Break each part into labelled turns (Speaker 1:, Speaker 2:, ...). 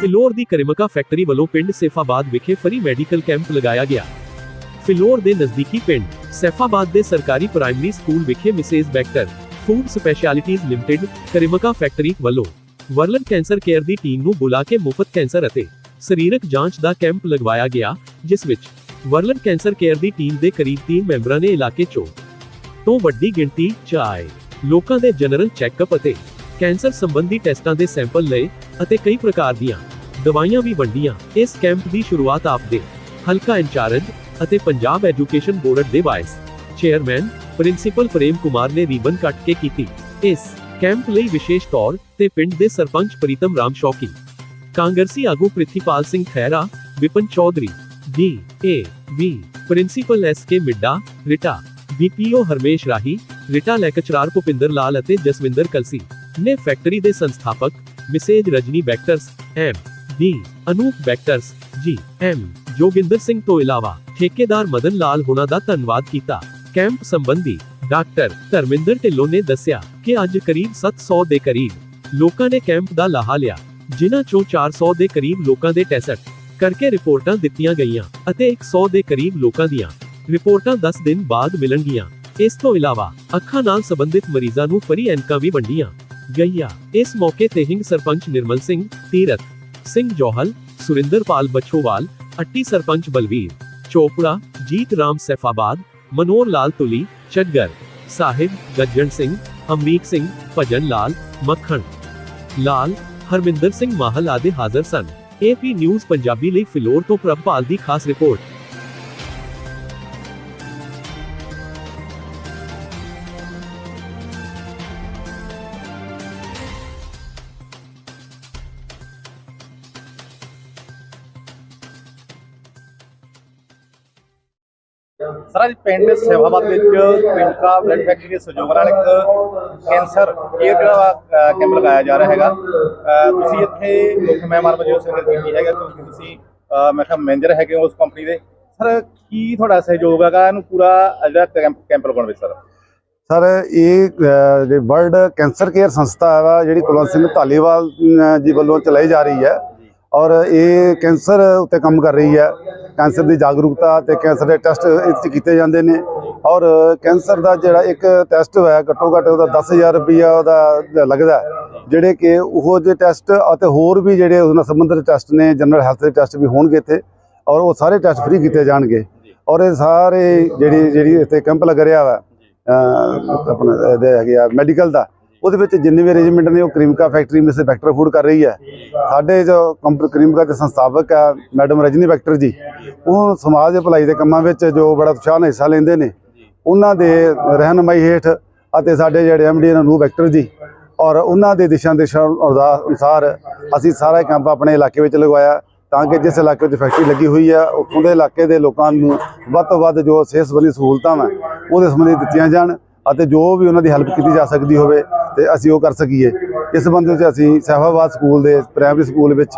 Speaker 1: ਫਿਲੌਰ ਦੀ ਕਰਿਮਕਾ factory ਵੱਲੋਂ ਪਿੰਡ ਸੇਫਾਬਾਦ ਵਿਖੇ ਫਰੀ ਮੈਡੀਕਲ ਕੈਂਪ ਲਗਾਇਆ ਗਿਆ। ਫਿਲੌਰ ਦੇ ਨਜ਼ਦੀਕੀ ਪਿੰਡ ਸੈਫਾਬਾਦ ਦੇ ਸਰਕਾਰੀ ਪ੍ਰਾਇਮਰੀ ਸਕੂਲ ਵਿਖੇ Mrs Bector food specialities limited Cremica factory ਵੱਲੋਂ ਵਰਲਡ ਕੈਂਸਰ ਕੇਅਰ ਦੀ ਟੀਮ ਨੂੰ ਬੁਲਾ ਕੇ ਮੁਫਤ ਕੈਂਸਰ ਅਤੇ ਸਰੀਰਕ ਜਾਂਚ ਦਾ ਕੈਂਪ ਲਗਵਾਇਆ ਗਿਆ, ਜਿਸ ਵਿੱਚ ਵਰਲਡ ਕੈਂਸਰ ਕੇਅਰ ਦੀ ਟੀਮ ਦੇ ਕਰੀਬ 3 ਮੈਂਬਰਾਂ ਨੇ ਇਲਾਕੇ 'ਚੋਂ ਤੋਂ ਵੱਡੀ ਗਿਣਤੀ 'ਚ ਆਏ। ਲੋਕਾਂ ਦੇ ਜਨਰਲ ਚੈੱਕਅਪ ਅਤੇ ਕੈਂਸਰ ਸੰਬੰਧੀ ਟੈਸਟਾਂ ਦੇ ਸੈਂਪਲ ਲਏ ਅਤੇ ਕਈ ਪ੍ਰਕਾਰ ਦੀਆਂ ਦਵਾਈਆਂ ਵੀ ਵੰਡੀਆਂ। ਇਸ ਕੈਂਪ ਦੀ ਸ਼ੁਰੂਆਤ ਆਪ ਦੇ ਹਲਕਾ ਇੰਚਾਰਜ ਅਤੇ ਪੰਜਾਬ ਐਜੂਕੇਸ਼ਨ ਬੋਰਡ ਦੇ vice chairman principal Prem Kumar ਨੇ ਰੀਬਨ ਕੱਟ ਕੇ ਕੀਤੀ। ਇਸ ਕੈਂਪ ਲਈ ਵਿਸ਼ੇਸ਼ ਤੌਰ ਤੇ ਪਿੰਡ ਦੇ ਸਰਪੰਚ ਪ੍ਰੀਤਮ ਰਾਮ ਸ਼ੌਕੀ, ਕਾਂਗਰਸੀ ਆਗੂ Prithipal Singh Khaira, Vipan Chaudhary, D A B principal S K Midda, ਰਿਟਾ BPO Harmesh Rahi, ਰਿਟਾ ਲੈਕਚਰਾਰ ਭੁਪਿੰਦਰ ਲਾਲ ਅਤੇ ਜਸਵਿੰਦਰ ਕਲਸੀ ਨੇ ਫੈਕਟਰੀ ਦੇ ਸੰਸਥਾਪਕ Mrs Rajni Bectors, M D Anup Bectors G M Joginder Singh ਤੋਂ ਇਲਾਵਾ ਠੇਕੇਦਾਰ ਮਦਨ ਲਾਲ ਹੁਣਾਂ ਦਾ ਧੰਨਵਾਦ ਕੀਤਾ। ਕੈਂਪ ਸੰਬੰਧੀ ਡਾਕਟਰ ਧਰਮਿੰਦਰ ਢਿੱਲੋਂ ਨੇ ਦੱਸਿਆ ਕਿ ਅੱਜ ਕਰੀਬ 700 ਦੇ ਕਰੀਬ ਲੋਕਾਂ ਨੇ ਕੈਂਪ ਦਾ ਲਾਹਾ ਲਿਆ, ਜਿਨ੍ਹਾਂ ਚੋਂ 400 ਦੇ ਕਰੀਬ ਲੋਕਾਂ ਦੇ ਟੈਸਟ ਕਰਕੇ ਰਿਪੋਰਟਾਂ ਦਿੱਤੀਆਂ ਗਈਆਂ ਅਤੇ 100 ਦੇ ਕਰੀਬ ਲੋਕਾਂ ਦੀਆਂ ਰਿਪੋਰਟਾਂ 10 ਦਿਨ ਬਾਅਦ ਮਿਲਣਗੀਆਂ। ਇਸ ਤੋਂ ਇਲਾਵਾ ਅੱਖਾਂ ਨਾਲ ਸੰਬੰਧਿਤ ਮਰੀਜ਼ਾਂ ਨੂੰ ਫਰੀ ਐਨਕਾਂ ਵੀ ਵੰਡੀਆਂ ਗਈਆਂ। ਇਸ ਮੌਕੇ ਤੇ ਹਿੰਗ ਸਰਪੰਚ ਨਿਰਮਲ ਸਿੰਘ, ਤੀਰਥ ਸਿੰਘ ਜੋਹਲ ਸੁਰਿੰਦਰਪਾਲ ਬਛੋਵਾਲ ਅੱਟੀ ਸਰਪੰਚ ਬਲਵੀਰ, ਚੋਪੜਾ, ਜੀਤ ਰਾਮ ਸੈਫਾਬਾਦ ਮਨੋਰ ਲਾਲ ਤੁਲੀ ਚੱਗਰ ਸਾਹਿਬ, ਗੱਜਣ ਸਿੰਘ ਅਮਰੀਕ ਸਿੰਘ, ਭਜਨ ਲਾਲ, ਮੱਖਣ, ਲਾਲ, ਹਰਮਿੰਦਰ ਸਿੰਘ ਮਾਹਲ ਆਦਿ ਹਾਜ਼ਰ ਸਨ। ਏਪੀ ਨਿਊਜ਼ ਪੰਜਾਬੀ ਲਈ ਫਿਲੌਰ ਤੋਂ ਪ੍ਰਭਪਾਲ ਦੀ ਖਾਸ ਰਿਪੋਰਟ।
Speaker 2: ਸਰ, ਅੱਜ ਪਿੰਡ ਸੇਵਾਬਾਦ ਵਿੱਚ ਪਿੰਕਾ ਬਲੱਡ ਫੈਕਟਰੀ ਦੇ ਸਹਿਯੋਗ ਨਾਲ ਇੱਕ ਕੈਂਸਰ ਕੇਅਰ ਜਿਹੜਾ ਕੈਂਪ ਲਗਾਇਆ ਜਾ ਰਿਹਾ ਹੈਗਾ। ਤੁਸੀਂ ਇੱਥੇ ਮੁੱਖ ਮਹਿਮਾਨ ਵਜੋਂ ਸੰਗਤ ਕੀਤੀ ਹੈਗਾ, ਕਿਉਂਕਿ ਤੁਸੀਂ ਅਹ ਮੈਂ ਕਿਹਾ ਮੈਨੇਜਰ ਹੈਗੇ ਹੋ ਉਸ ਕੰਪਨੀ ਦੇ। ਸਰ, ਕੀ ਤੁਹਾਡਾ ਸਹਿਯੋਗ ਹੈਗਾ? ਇਹਨੂੰ ਪੂਰਾ ਜਿਹੜਾ ਕੈਂਪ ਕੈਂਪ ਲਗਾਉਣ ਵਿੱਚ ਸਰ।
Speaker 3: ਸਰ, ਇਹ ਜਿਹੜੀ ਵਰਲਡ ਕੈਂਸਰ ਕੇਅਰ ਸੰਸਥਾ ਹੈ ਜਿਹੜੀ ਕੁਲਵੰਤ ਸਿੰਘ ਧਾਲੀਵਾਲ ਜੀ ਵੱਲੋਂ ਚਲਾਈ ਜਾ ਰਹੀ ਹੈ ਔਰ ਇਹ ਕੈਂਸਰ ਉੱਤੇ ਕੰਮ ਕਰ ਰਹੀ ਹੈ। ਕੈਂਸਰ ਦੀ ਜਾਗਰੂਕਤਾ ਤੇ ਕੈਂਸਰ ਦੇ ਟੈਸਟ ਇਸ 'ਚ ਕੀਤੇ ਜਾਂਦੇ ਨੇ। ਔਰ ਕੈਂਸਰ ਦਾ ਜਿਹੜਾ ਇੱਕ ਟੈਸਟ ਹੋਇਆ, ਘੱਟੋ ਘੱਟ ਉਹਦਾ 10000 ਰੁਪਈਆ ਉਹਦਾ ਲੱਗਦਾ ਜਿਹੜੇ ਕਿ ਉਹ ਜਿਹੇ ਟੈਸਟ ਅਤੇ ਹੋਰ ਵੀ ਜਿਹੜੇ ਉਸ ਨਾਲ ਸੰਬੰਧਿਤ ਟੈਸਟ ਨੇ ਜਨਰਲ ਹੈਲਥ ਦੇ ਟੈਸਟ ਵੀ ਹੋਣਗੇ ਇੱਥੇ, ਔਰ ਉਹ ਸਾਰੇ ਟੈਸਟ ਫ੍ਰੀ ਕੀਤੇ ਜਾਣਗੇ। ਔਰ ਇਹ ਸਾਰੇ ਜਿਹੜੀ ਜਿਹੜੀ ਇੱਥੇ ਕੈਂਪ ਲੱਗ ਰਿਹਾ ਵਾ ਆਪਣਾ ਇਹਦੇ ਹੈਗੇ ਆ ਮੈਡੀਕਲ ਦਾ ਉਹਦੇ ਵਿੱਚ ਜਿੰਨੇ ਵੀ ਅਰੇਂਜਮੈਂਟ ਨੇ, ਉਹ Cremica factory miss Bector food ਕਰ ਰਹੀ ਹੈ। ਸਾਡੇ ਜੋ ਕੰਪਨੀ ਕਰੀਮਕਾ ਦੇ ਸੰਸਥਾਪਕ ਆ ਮੈਡਮ ਰਜਨੀ ਵੈਕਟਰ ਜੀ, ਉਹ ਸਮਾਜ ਦੇ ਭਲਾਈ ਦੇ ਕੰਮਾਂ ਵਿੱਚ ਜੋ ਬੜਾ ਉਤਸ਼ਾਹ ਨਾਲ ਹਿੱਸਾ ਲੈਂਦੇ ਨੇ, ਉਹਨਾਂ ਦੇ ਰਹਿਨਮਾਈ ਹੇਠ ਅਤੇ ਸਾਡੇ ਜਿਹੜੇ ਐਮਡੀ ਨੂੰ ਵੈਕਟਰ ਜੀ, ਔਰ ਉਹਨਾਂ ਦੇ ਦਿਸ਼ਾ ਦਿਸ਼ਾ ਅਨੁਸਾਰ ਅਸੀਂ ਸਾਰਾ ਕੈਂਪ ਆਪਣੇ ਇਲਾਕੇ ਵਿੱਚ ਲਗਵਾਇਆ, ਤਾਂ ਕਿ ਜਿਸ ਇਲਾਕੇ ਵਿੱਚ ਫੈਕਟਰੀ ਲੱਗੀ ਹੋਈ ਆ ਉੱਥੋਂ ਦੇ ਇਲਾਕੇ ਦੇ ਲੋਕਾਂ ਨੂੰ ਵੱਧ ਤੋਂ ਵੱਧ ਜੋ ਸਿਹਤ ਸੰਬੰਧੀ ਸਹੂਲਤਾਂ ਵਾ, ਉਹਦੇ ਸੰਬੰਧੀ ਦਿੱਤੀਆਂ ਜਾਣ ਅਤੇ ਜੋ ਵੀ ਉਹਨਾਂ ਦੀ ਹੈਲਪ ਕੀਤੀ ਜਾ ਸਕਦੀ ਹੋਵੇ ਤੇ ਅਸੀਂ ਉਹ ਕਰ ਸਕੀਏ। ਇਸ ਸੰਬੰਧ ਵਿੱਚ ਅਸੀਂ ਸਹਿਬਾਬਾਦ ਸਕੂਲ ਦੇ ਪ੍ਰਾਇਮਰੀ ਸਕੂਲ ਵਿੱਚ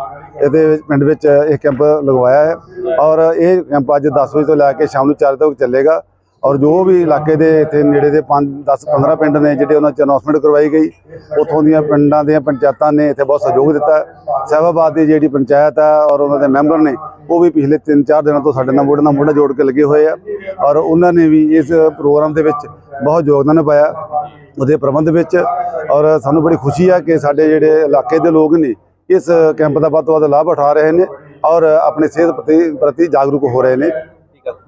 Speaker 3: ਇਹਦੇ ਵਿੱਚ ਪਿੰਡ ਵਿੱਚ ਇਹ ਕੈਂਪ ਲਗਵਾਇਆ ਹੈ ਔਰ ਇਹ ਕੈਂਪ ਅੱਜ 10 ਵਜੇ ਤੋਂ ਲੈ ਕੇ ਸ਼ਾਮ ਨੂੰ 4 ਵਜੇ ਤੱਕ ਚੱਲੇਗਾ ਔਰ ਜੋ ਵੀ ਇਲਾਕੇ ਦੇ ਇੱਥੇ ਨੇੜੇ ਦੇ 5 10 15 ਪਿੰਡ ਨੇ ਜਿਹੜੇ ਉਹਨਾਂ ਚ ਅਨਾਉਂਸਮੈਂਟ ਕਰਵਾਈ ਗਈ, ਉੱਥੋਂ ਦੀਆਂ ਪਿੰਡਾਂ ਦੀਆਂ ਪੰਚਾਇਤਾਂ ਨੇ ਇੱਥੇ ਬਹੁਤ ਸਹਿਯੋਗ ਦਿੱਤਾ ਸਹਿਬਾਬਾਦ ਦੀ ਜਿਹੜੀ ਪੰਚਾਇਤ ਆ ਔਰ ਉਹਨਾਂ ਦੇ ਮੈਂਬਰ ਨੇ, ਉਹ ਵੀ ਪਿਛਲੇ 3-4 ਦਿਨਾਂ ਤੋਂ ਸਾਡੇ ਨਾਲ ਮੋਢੇ ਨਾਲ ਮੋਢਾ ਜੋੜ ਕੇ ਲੱਗੇ ਹੋਏ ਆ ਔਰ ਉਹਨਾਂ ਨੇ ਵੀ ਇਸ ਪ੍ਰੋਗਰਾਮ ਦੇ ਵਿੱਚ ਬਹੁਤ ਯੋਗਦਾਨ ਪਾਇਆ ਉਹਦੇ ਪ੍ਰਬੰਧ ਵਿੱਚ ਔਰ ਸਾਨੂੰ ਬੜੀ ਖੁਸ਼ੀ ਆ ਕਿ ਸਾਡੇ ਜਿਹੜੇ ਇਲਾਕੇ ਦੇ ਲੋਕ ਨੇ ਇਸ ਕੈਂਪ ਦਾ ਵੱਧ ਤੋਂ ਵੱਧ ਲਾਭ ਉਠਾ ਰਹੇ ਨੇ ਔਰ ਆਪਣੀ ਸਿਹਤ ਪ੍ਰਤੀ ਪ੍ਰਤੀ ਜਾਗਰੂਕ ਹੋ ਰਹੇ ਨੇ।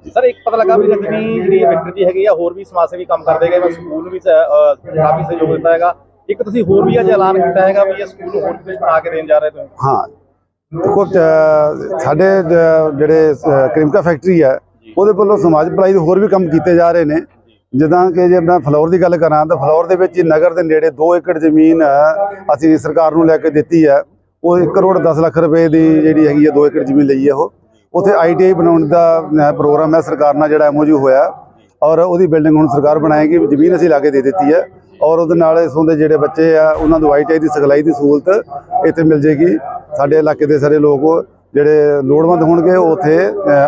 Speaker 2: ਸਰ ਇੱਕ ਪਤਾ ਲੱਗਾ ਵੀ ਰਜਨੀ ਜਿਹੜੀ ਵੈਕਟਰ ਜੀ ਹੈਗੀ ਆ ਹੋਰ ਵੀ ਸਮਾਜ ਸੇਵੀ ਕੰਮ ਕਰਦੇ ਮੈਂ ਸਕੂਲ ਵੀ ਕਾਫੀ ਸਹਿਯੋਗ ਦਿੱਤਾ ਹੈਗਾ। ਇੱਕ ਤੁਸੀਂ ਹੋਰ ਵੀ ਅੱਜ ਐਲਾਨ ਕੀਤਾ ਹੈਗਾ ਵੀ ਇਹ ਸਕੂਲ ਨੂੰ ਹੋਰ ਵੀ ਕੁਝ ਬਣਾ ਕੇ ਦੇਣ ਜਾ ਰਹੇ ਤੁਸੀਂ?
Speaker 3: ਹਾਂ। ਦੇਖੋ ਸਾਡੇ ਜਿਹੜੇ ਕ੍ਰਿਮਕਾ ਫੈਕਟਰੀ ਹੈ ਉਹਦੇ ਵੱਲੋਂ ਸਮਾਜ ਭਲਾਈ ਦੇ ਹੋਰ ਵੀ ਕੰਮ ਕੀਤੇ ਜਾ ਰਹੇ ਨੇ। ਜਿੱਦਾਂ ਕਿ ਜੇ ਮੈਂ ਫਲੋਰ ਦੀ ਗੱਲ ਕਰਾਂ ਤਾਂ ਫਲੋਰ ਦੇ ਵਿੱਚ ਹੀ ਨਗਰ ਦੇ ਨੇੜੇ 2 ਏਕੜ ਜ਼ਮੀਨ ਅਸੀਂ ਸਰਕਾਰ ਨੂੰ ਲੈ ਕੇ ਦਿੱਤੀ ਹੈ। ਉਹ 1 ਕਰੋੜ 10 ਲੱਖ ਰੁਪਏ ਦੀ ਜਿਹੜੀ ਹੈਗੀ ਹੈ 2 ਏਕੜ ਜ਼ਮੀਨ ਲਈ ਹੈ ਉਹ। ਉੱਥੇ ਆਈਟੀਆਈ ਬਣਾਉਣ ਦਾ ਪ੍ਰੋਗਰਾਮ ਹੈ, ਸਰਕਾਰ ਨਾਲ ਜਿਹੜਾ ਐਮਓਯੂ ਹੋਇਆ। ਔਰ ਉਹਦੀ ਬਿਲਡਿੰਗ ਹੁਣ ਸਰਕਾਰ ਬਣਾਏਗੀ, ਜ਼ਮੀਨ ਅਸੀਂ ਲਾ ਕੇ ਦੇ ਦਿੱਤੀ ਹੈ। ਔਰ ਉਹਦੇ ਨਾਲ ਇਸੋਂ ਦੇ ਜਿਹੜੇ ਬੱਚੇ ਆ, ਉਹਨਾਂ ਨੂੰ ਆਈਟੀਆਈ ਦੀ ਸਿਖਲਾਈ ਦੀ ਸਹੂਲਤ ਇੱਥੇ ਮਿਲ ਜੇਗੀ ਸਾਡੇ ਇਲਾਕੇ ਦੇ ਸਾਰੇ ਲੋਕ ਜਿਹੜੇ ਲੋੜਵੰਦ ਹੋਣਗੇ ਉਹ ਉੱਥੇ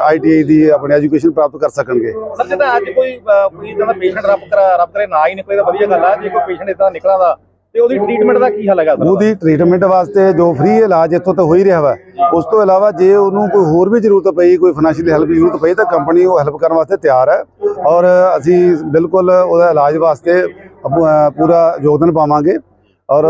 Speaker 3: ਆਈਟੀਆਈ ਦੀ ਆਪਣੀ ਐਜੂਕੇਸ਼ਨ ਪ੍ਰਾਪਤ ਕਰ ਸਕਣਗੇ।
Speaker 2: ਸਰ ਜੇ ਤਾਂ ਅੱਜ ਕੋਈ ਕੋਈ ਇਦਾਂ ਦਾ ਪੇਸ਼ੈਂਟ ਰੱਬ ਕਰਾ ਰੱਬ ਕਰੇ ਨਾ ਹੀ ਨਿਕਲੇ ਤਾਂ ਵਧੀਆ ਗੱਲ ਆ ਜੇ ਕੋਈ ਪੇਸ਼ੈਂਟ ਇਦਾਂ ਨਿਕਲਾਂ ਦਾ ਤੇ ਉਹਦੀ ਟ੍ਰੀਟਮੈਂਟ ਦਾ ਕੀ ਹੱਲ ਹੈਗਾ ਸਰ?
Speaker 3: ਉਹਦੀ ਟ੍ਰੀਟਮੈਂਟ ਵਾਸਤੇ ਜੋ ਫ੍ਰੀ ਇਲਾਜ ਇੱਥੋਂ ਤਾਂ ਹੋ ਹੀ ਰਿਹਾ ਵਾ। ਉਸ ਤੋਂ ਇਲਾਵਾ ਜੇ ਉਹਨੂੰ ਕੋਈ ਹੋਰ ਵੀ ਜ਼ਰੂਰਤ ਪਈ ਕੋਈ ਫਾਈਨੈਂਸ਼ੀਅਲ ਹੈਲਪ ਦੀ ਜ਼ਰੂਰਤ ਪਈ ਤਾਂ ਕੰਪਨੀ ਉਹ ਹੈਲਪ ਕਰਨ ਵਾਸਤੇ ਤਿਆਰ ਹੈ। ਔਰ ਅਸੀਂ ਬਿਲਕੁਲ ਉਹਦਾ ਇਲਾਜ ਵਾਸਤੇ ਪੂਰਾ ਯੋਗਦਾਨ ਪਾਵਾਂਗੇ। ਔਰ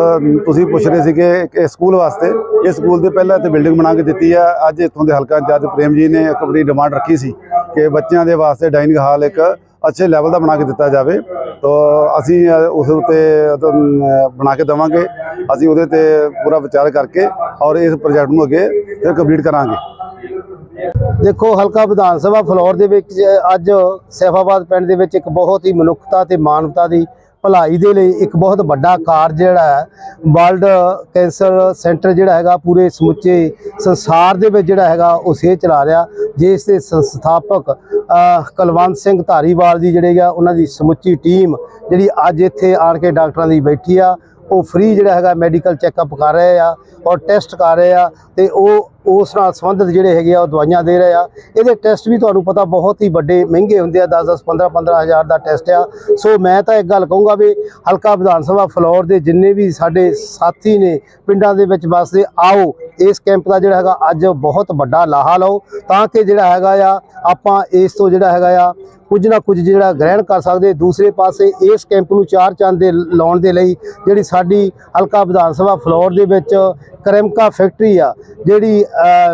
Speaker 3: ਤੁਸੀਂ ਪੁੱਛ ਰਹੇ ਸੀਗੇ ਕਿ ਸਕੂਲ ਵਾਸਤੇ, ਇਹ ਸਕੂਲ ਦੇ ਪਹਿਲਾਂ ਇੱਥੇ ਬਿਲਡਿੰਗ ਬਣਾ ਕੇ ਦਿੱਤੀ ਆ। ਅੱਜ ਇੱਥੋਂ ਦੇ ਹਲਕਾ ਇੰਚਾਰਜ ਪ੍ਰੇਮ ਜੀ ਨੇ ਇੱਕ ਬੜੀ ਡਿਮਾਂਡ ਰੱਖੀ ਸੀ ਕਿ ਬੱਚਿਆਂ ਦੇ ਵਾਸਤੇ ਡਾਈਨਿੰਗ ਹਾਲ ਇੱਕ ਅੱਛੇ ਲੈਵਲ ਦਾ ਬਣਾ ਕੇ ਦਿੱਤਾ ਜਾਵੇ। ਤਾਂ, ਅਸੀਂ ਉਸ ਉੱਤੇ ਬਣਾ ਕੇ ਦੇਵਾਂਗੇ। ਅਸੀਂ ਉਹਦੇ ਤੇ ਪੂਰਾ ਵਿਚਾਰ ਕਰਕੇ ਔਰ ਇਸ ਪ੍ਰੋਜੈਕਟ ਨੂੰ ਅੱਗੇ ਫਿਰ ਕੰਪਲੀਟ ਕਰਾਂਗੇ।
Speaker 4: ਦੇਖੋ, ਹਲਕਾ ਵਿਧਾਨ ਸਭਾ ਫਲੋਰ ਦੇ ਵਿੱਚ, ਅੱਜ ਸੈਫਾਬਾਦ ਪਿੰਡ ਦੇ ਵਿੱਚ ਇੱਕ ਬਹੁਤ ਹੀ ਮਨੁੱਖਤਾ ਤੇ ਮਾਨਵਤਾ ਦੀ ਭਲਾਈ ਦੇ ਲਈ ਇੱਕ ਬਹੁਤ ਵੱਡਾ ਕਾਰਜ ਜਿਹੜਾ ਹੈ ਵਰਲਡ ਕੈਂਸਰ ਸੈਂਟਰ ਜਿਹੜਾ ਹੈਗਾ ਪੂਰੇ ਸਮੁੱਚੇ ਸੰਸਾਰ ਦੇ ਵਿੱਚ ਜਿਹੜਾ ਹੈਗਾ ਉਹ ਸੇਧ ਚਲਾ ਰਿਹਾ। ਜਿਸ ਦੇ ਸੰਸਥਾਪਕ ਅਹ, ਕੁਲਵੰਤ ਸਿੰਘ ਧਾਰੀਵਾਲ ਜੀ ਜਿਹੜੇ ਆ ਉਹਨਾਂ ਦੀ ਸਮੁੱਚੀ ਟੀਮ ਜਿਹੜੀ ਅੱਜ ਇੱਥੇ ਆਣ ਕੇ ਡਾਕਟਰਾਂ ਦੀ ਬੈਠੀ ਆ ਉਹ ਫ੍ਰੀ ਜਿਹੜਾ ਹੈਗਾ ਮੈਡੀਕਲ ਚੈੱਕਅਪ ਕਰ ਰਹੇ ਆ ਔਰ ਟੈਸਟ ਕਰ ਰਹੇ ਆ ਤੇ ਉਹ ਉਸ ਨਾਲ ਸੰਬੰਧਿਤ ਜਿਹੜੇ ਹੈਗੇ ਆ, ਉਹ ਦਵਾਈਆਂ ਦੇ ਰਹੇ ਆ। ਇਹਦੇ ਟੈਸਟ ਵੀ ਤੁਹਾਨੂੰ ਪਤਾ ਬਹੁਤ ਹੀ ਵੱਡੇ, ਮਹਿੰਗੇ ਹੁੰਦੇ ਆ 10 10 15 15 ਹਜ਼ਾਰ ਦਾ ਟੈਸਟ ਆ। ਸੋ ਮੈਂ ਤਾਂ ਇੱਕ ਗੱਲ ਕਹੂੰਗਾ ਵੀ ਹਲਕਾ ਵਿਧਾਨ ਸਭਾ ਫਲੋਰ ਦੇ ਜਿੰਨੇ ਵੀ ਸਾਡੇ ਸਾਥੀ ਨੇ ਪਿੰਡਾਂ ਦੇ ਵਿੱਚ ਵਸਦੇ, ਆਓ, ਇਸ ਕੈਂਪ ਦਾ ਜਿਹੜਾ ਹੈਗਾ, ਅੱਜ ਬਹੁਤ ਵੱਡਾ ਲਾਹਾ ਲਓ। ਤਾਂ ਕਿ ਜਿਹੜਾ ਹੈਗਾ ਆ, ਆਪਾਂ ਇਸ ਤੋਂ ਜਿਹੜਾ ਹੈਗਾ ਆ, ਕੁਝ ਨਾ ਕੁਝ ਜਿਹੜਾ ਗ੍ਰਹਿਣ ਕਰ ਸਕਦੇ। ਦੂਸਰੇ ਪਾਸੇ ਇਸ ਕੈਂਪ ਨੂੰ ਚਾਰ ਚੰਦ ਦੇ ਲਾਉਣ ਦੇ ਲਈ ਜਿਹੜੀ ਸਾਡੀ ਹਲਕਾ ਵਿਧਾਨ ਸਭਾ ਫਲੋਰ ਦੇ ਵਿੱਚ ਕਰਮਕਾ ਫੈਕਟਰੀ ਆ, ਜਿਹੜੀ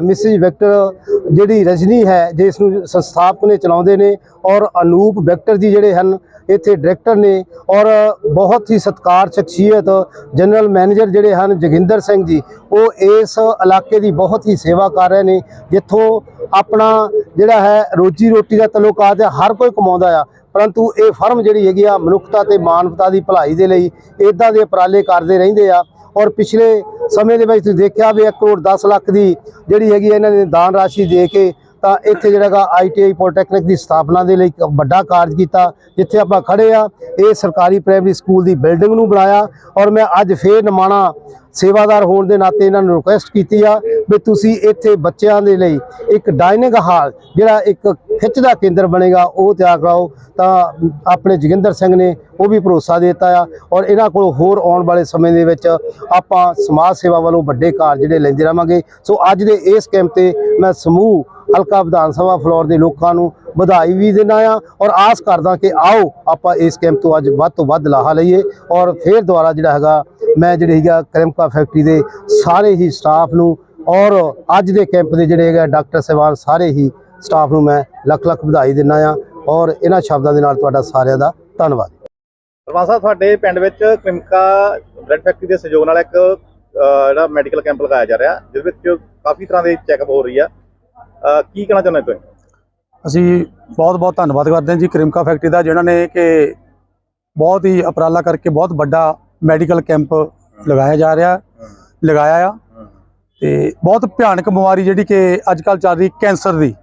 Speaker 4: ਮਿਸਿਸ ਵਿਕਟਰ ਜਿਹੜੀ ਰਜਨੀ ਹੈ ਜਿਸ ਨੂੰ ਸੰਸਥਾਪਕ ਨੇ ਚਲਾਉਂਦੇ ਨੇ, ਔਰ ਅਨੂਪ ਵਿਕਟਰ ਜੀ ਜਿਹੜੇ ਹਨ, ਇੱਥੇ ਡਾਇਰੈਕਟਰ ਨੇ, ਔਰ ਬਹੁਤ ਹੀ ਸਤਕਾਰ, ਸ਼ਖਸੀਅਤ ਜਨਰਲ ਮੈਨੇਜਰ ਜਿਹੜੇ ਹਨ, ਜੋਗਿੰਦਰ ਸਿੰਘ ਜੀ, ਉਹ ਇਸ ਇਲਾਕੇ ਦੀ ਬਹੁਤ ਹੀ ਸੇਵਾ ਕਰ ਰਹੇ ਨੇ, ਜਿੱਥੋਂ ਆਪਣਾ ਜਿਹੜਾ ਹੈ, ਰੋਜੀ ਰੋਟੀ ਦਾ ਤਲੁਕਾਤ ਹੈ ਹਰ ਕੋਈ ਕਮਾਉਂਦਾ ਆ, ਪਰੰਤੂ ਇਹ ਫਰਮ ਜਿਹੜੀ ਹੈਗੀ ਆ, ਮਨੁੱਖਤਾ ਤੇ ਮਾਨਵਤਾ ਦੀ ਭਲਾਈ ਦੇ ਲਈ ਇਦਾਂ ਦੇ ਉਪਰਾਲੇ ਕਰਦੇ ਰਹਿੰਦੇ ਆ ਔਰ ਪਿਛਲੇ ਸਮੇਂ ਦੇ ਵਿੱਚ ਤੁਸੀਂ ਦੇਖਿਆ ਵੀ 1 ਕਰੋੜ 10 ਲੱਖ ਦੀ ਜਿਹੜੀ ਹੈਗੀ ਇਹਨਾਂ ਨੇ ਦਾਨ ਰਾਸ਼ੀ ਦੇ ਕੇ ਤਾਂ ਇੱਥੇ ਜਿਹੜਾ ਹੈਗਾ ਆਈਟੀਆਈ ਪੋਲੀਟੈਕਨਿਕ ਦੀ ਸਥਾਪਨਾ ਦੇ ਲਈ ਇੱਕ ਵੱਡਾ ਕਾਰਜ ਕੀਤਾ, ਜਿੱਥੇ ਆਪਾਂ ਖੜੇ ਆ, ਇਹ ਸਰਕਾਰੀ ਪ੍ਰਾਇਮਰੀ ਸਕੂਲ ਦੀ ਬਿਲਡਿੰਗ ਨੂੰ ਬਣਾਇਆ ਔਰ ਮੈਂ ਅੱਜ ਫੇਰ ਨਮਾਣਾ ਸੇਵਾਦਾਰ ਹੋਣ ਦੇ ਨਾਤੇ ਇਹਨਾਂ ਨੂੰ ਰਿਕੁਐਸਟ ਕੀਤੀ ਆ ਵੀ ਤੁਸੀਂ ਇੱਥੇ ਬੱਚਿਆਂ ਦੇ ਲਈ ਇੱਕ ਡਾਈਨਿੰਗ ਹਾਲ ਜਿਹੜਾ ਇੱਕ ਖਿੱਚ ਦਾ ਕੇਂਦਰ ਬਣੇਗਾ, ਉਹ ਤਿਆਰ ਕਰਾਓ। ਤਾਂ ਆਪਣੇ ਜੋਗਿੰਦਰ ਸਿੰਘ ਨੇ ਉਹ ਵੀ ਭਰੋਸਾ ਦਿੱਤਾ ਆ ਔਰ ਇਹਨਾਂ ਕੋਲ ਹੋਰ ਆਉਣ ਵਾਲੇ ਸਮੇਂ ਦੇ ਵਿੱਚ ਆਪਾਂ ਸਮਾਜ ਸੇਵਾ ਵੱਲੋਂ ਵੱਡੇ ਕਾਰਜ ਜਿਹੜੇ ਲੈਂਦੇ ਰਵਾਂਗੇ ਸੋ ਅੱਜ ਦੇ ਇਸ ਕੈਂਪ ਤੇ ਮੈਂ ਸਮੂਹ ਹਲਕਾ ਵਿਧਾਨ ਸਭਾ ਫਲੋਰ ਦੇ ਲੋਕਾਂ ਨੂੰ ਵਧਾਈ ਵੀ ਦਿੰਦਾ ਆ ਔਰ ਆਸ ਕਰਦਾ ਕਿ ਆਓ ਆਪਾਂ ਇਸ ਕੈਂਪ ਤੋਂ ਅੱਜ ਵੱਧ ਤੋਂ ਵੱਧ ਲਾਹਾ ਲਈਏ ਔਰ ਫੇਰ ਦੁਆਰਾ ਜਿਹੜਾ ਹੈਗਾ, ਮੈਂ ਜਿਹੜੇ ਹੈਗਾ ਕਰਮਕਾ ਫੈਕਟਰੀ ਦੇ ਸਾਰੇ ਹੀ ਸਟਾਫ ਨੂੰ ਔਰ ਅੱਜ ਦੇ ਕੈਂਪ ਦੇ ਜਿਹੜੇ ਹੈਗਾ ਡਾਕਟਰ ਸਾਹਿਬਾਨ ਸਾਰੇ ਹੀ ਸਟਾਫ ਨੂੰ ਮੈਂ ਲੱਖ ਲੱਖ ਵਧਾਈ ਦਿੰਦਾ ਆ ਔਰ ਇਹਨਾਂ ਸ਼ਬਦਾਂ ਦੇ ਨਾਲ ਤੁਹਾਡਾ ਸਾਰਿਆਂ ਦਾ ਧੰਨਵਾਦ।
Speaker 2: ਸਰਪੰਚ ਸਾਹਿਬ ਤੁਹਾਡੇ ਪਿੰਡ ਵਿੱਚ ਕ੍ਰਿਮਕਾ ਬਲੱਡ ਫੈਕਟਰੀ ਦੇ ਸਹਿਯੋਗ ਨਾਲ ਇੱਕ ਜਿਹੜਾ ਮੈਡੀਕਲ ਕੈਂਪ ਲਗਾਇਆ ਜਾ ਰਿਹਾ, ਜਿਸ ਵਿੱਚ ਕਾਫੀ ਤਰ੍ਹਾਂ ਦੇ ਚੈੱਕਅਪ ਹੋ ਰਹੀ ਆ। ਕੀ ਕਹਿਣਾ ਚਾਹੁੰਦੇ ਤੁਸੀਂ?
Speaker 5: ਅਸੀਂ ਬਹੁਤ ਬਹੁਤ ਧੰਨਵਾਦ ਕਰਦੇ ਹਾਂ ਜੀ ਕ੍ਰਿਮਕਾ ਫੈਕਟਰੀ ਦਾ ਜਿਨ੍ਹਾਂ ਨੇ ਕਿ ਬਹੁਤ ਹੀ ਉਪਰਾਲਾ ਕਰਕੇ ਬਹੁਤ ਵੱਡਾ ਮੈਡੀਕਲ ਕੈਂਪ ਲਗਾਇਆ ਜਾ ਰਿਹਾ ਲਗਾਇਆ ਆ। ਤੇ ਬਹੁਤ ਭਿਆਨਕ ਬਿਮਾਰੀ ਜਿਹੜੀ ਕਿ ਅੱਜ ਕੱਲ ਚੱਲ ਰਹੀ ਕੈਂਸਰ ਦੀ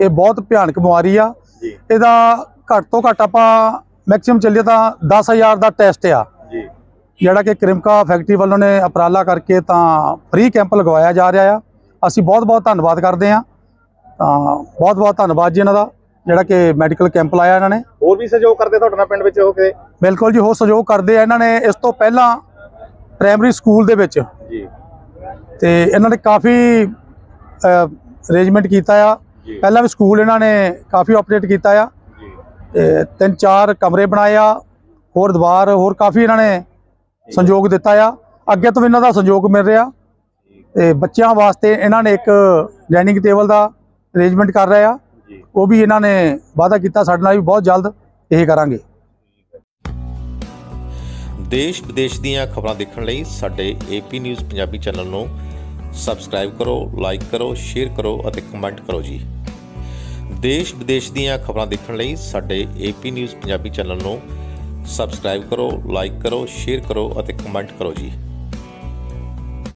Speaker 5: ਇਹ ਬਹੁਤ ਭਿਆਨਕ ਬਿਮਾਰੀ ਆ। ਇਹਦਾ ਘੱਟ ਤੋਂ ਘੱਟ ਆਪਾਂ ਮੈਕਸਿਮਮ ਚੱਲੀਏ ਤਾਂ 10000 ਦਾ ਟੈਸਟ ਆ। ਜਿਹੜਾ ਕਿ ਕ੍ਰਿਮਕਾ ਫੈਕਟਰੀ ਵੱਲੋਂ ਨੇ ਉਪਰਾਲਾ ਕਰਕੇ ਤਾਂ ਫ੍ਰੀ ਕੈਂਪ ਲਗਵਾਇਆ ਜਾ ਰਿਹਾ ਆ। ਅਸੀਂ ਬਹੁਤ ਬਹੁਤ ਧੰਨਵਾਦ ਕਰਦੇ ਹਾਂ। ਤਾਂ ਬਹੁਤ ਬਹੁਤ ਧੰਨਵਾਦ ਜੀ ਇਹਨਾਂ ਦਾ ਜਿਹੜਾ ਕਿ ਮੈਡੀਕਲ ਕੈਂਪ ਲਾਇਆ ਇਹਨਾਂ ਨੇ।
Speaker 2: ਹੋਰ ਵੀ ਸਹਿਯੋਗ ਕਰਦੇ ਤੁਹਾਡੇ ਨਾਲ ਪਿੰਡ ਵਿੱਚ ਹੋ ਕੇ?
Speaker 5: ਬਿਲਕੁਲ ਜੀ ਹੋਰ ਸਹਿਯੋਗ ਕਰਦੇ ਆ ਇਹਨਾਂ ਨੇ ਇਸ ਤੋਂ ਪਹਿਲਾਂ ਪ੍ਰਾਇਮਰੀ ਸਕੂਲ ਦੇ ਵਿੱਚ।
Speaker 2: ਜੀ।
Speaker 5: ਤੇ ਇਹਨਾਂ ਨੇ ਕਾਫੀ ਅਰੇਂਜਮੈਂਟ ਕੀਤਾ ਆ। ਪਹਿਲਾਂ ਵੀ ਸਕੂਲ ਇਹਨਾਂ ਨੇ ਕਾਫੀ ਆਪਰੇਟ ਕੀਤਾ ਆ।
Speaker 2: ਜੀ।
Speaker 5: ਤੇ ਤਿੰਨ ਚਾਰ ਕਮਰੇ ਬਣਾਏ ਆ ਹੋਰ ਦੀਵਾਰ ਹੋਰ ਕਾਫੀ ਇਹਨਾਂ ਨੇ ਸੰਯੋਗ ਦਿੱਤਾ ਆ। ਅੱਗੇ ਤੋਂ ਇਹਨਾਂ ਦਾ ਸੰਯੋਗ ਮਿਲ ਰਿਹਾ। ਤੇ ਬੱਚਿਆਂ ਵਾਸਤੇ ਇਹਨਾਂ ਨੇ ਇੱਕ ਡਾਈਨਿੰਗ ਟੇਬਲ ਦਾ ਅਰੇਂਜਮੈਂਟ ਕਰ ਰਹੇ ਆ। ਉਹ ਵੀ ਇਹਨਾਂ ਨੇ ਵਾਅਦਾ ਕੀਤਾ ਸਾਡੇ ਨਾਲ ਵੀ ਬਹੁਤ ਜਲਦ ਇਹ ਕਰਾਂਗੇ।
Speaker 6: ਦੇਸ਼ ਵਿਦੇਸ਼ ਦੀਆਂ ਖਬਰਾਂ ਦੇਖਣ ਲਈ ਸਾਡੇ ਏਪੀ ਨਿਊਜ਼ ਪੰਜਾਬੀ ਚੈਨਲ ਨੂੰ ਸਬਸਕ੍ਰਾਈਬ ਕਰੋ ਲਾਈਕ ਕਰੋ ਸ਼ੇਅਰ ਕਰੋ ਅਤੇ ਕਮੈਂਟ ਕਰੋ ਜੀ। ਦੇਸ਼ ਵਿਦੇਸ਼ ਦੀਆਂ ਖਬਰਾਂ ਦੇਖਣ ਲਈ ਸਾਡੇ ਏਪੀ ਨਿਊਜ਼ ਪੰਜਾਬੀ ਚੈਨਲ ਨੂੰ ਸਬਸਕ੍ਰਾਈਬ ਕਰੋ ਲਾਈਕ ਕਰੋ ਸ਼ੇਅਰ ਕਰੋ ਅਤੇ ਕਮੈਂਟ ਕਰੋ ਜੀ।